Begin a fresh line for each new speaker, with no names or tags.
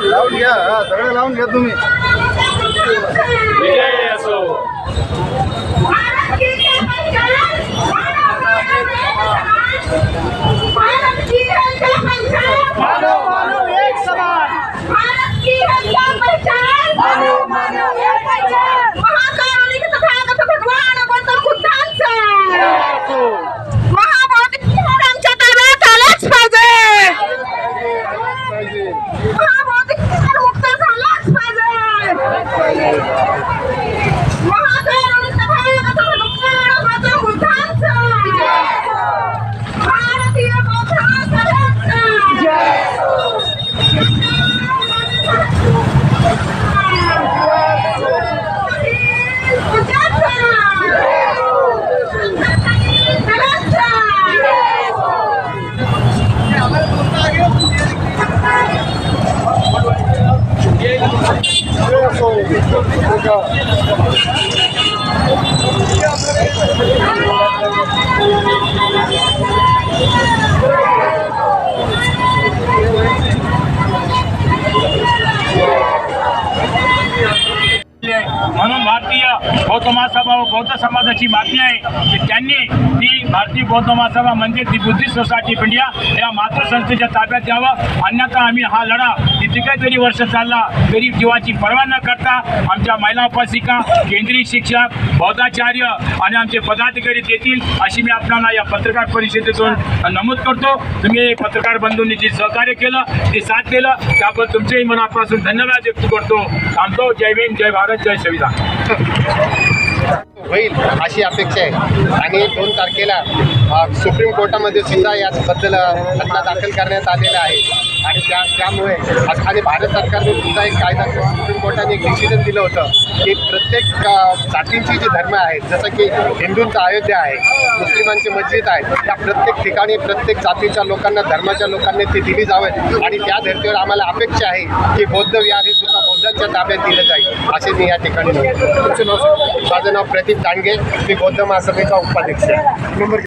लावून घ्या हा, सगळं लावून घ्या तुम्ही.
म्हणून भारतीय बौद्ध महासभा व बौद्ध समाजाची मागणी आहे की त्यांनी ती भारतीय बौद्ध महासभा म्हणजे ती बुद्धिस्ट सोसायटी ऑफ इंडिया या मातृसंस्थेच्या ताब्यात द्यावं अन्यथा आम्ही हा लढा किती काहीतरी वर्ष चालला. तरी जीवाची पर्वा न करता आमच्या महिला उपासिका केंद्रीय शिक्षक बौद्धाचार्य आणि आमचे पदाधिकारी देतील अशी मी आपल्याला या पत्रकार परिषदेतून नमूद करतो. तुम्ही पत्रकार बंधूंनी जे सहकार्य केलं ते साथ दिलं. त्याबद्दल तुमचेही मनापासून धन्यवाद व्यक्त करतो. थांबतो. जय भीम जय भारत जय संविधान.
होईल अशी अपेक्षा आहे. आणि दोन तारखेला सुप्रीम कोर्टामध्ये सुद्धा याबद्दल खटला दाखल करण्यात आलेला आहे आणि त्या त्यामुळे आज आणि भारत सरकारने सुद्धा एक कायदा सुप्रीम कोर्टाने एक डिसिजन दिलं होतं की प्रत्येक जातींची जी धर्म आहेत जसं की हिंदूंचा अयोध्या आहे मुस्लिमांची मस्जिद आहे त्या प्रत्येक ठिकाणी प्रत्येक जातीच्या लोकांना धर्माच्या लोकांनी ती दिली जावे आणि त्या धर्तीवर आम्हाला अपेक्षा आहे की बौद्ध विहार हे सुद्धा बौद्धांच्या ताब्यात दिलं जाईल असे मी या ठिकाणी. तुमचं नाव. माझं नाव प्रदीप दांडगे मी बौद्ध महासभेचा उपाध्यक्ष आहे नंबर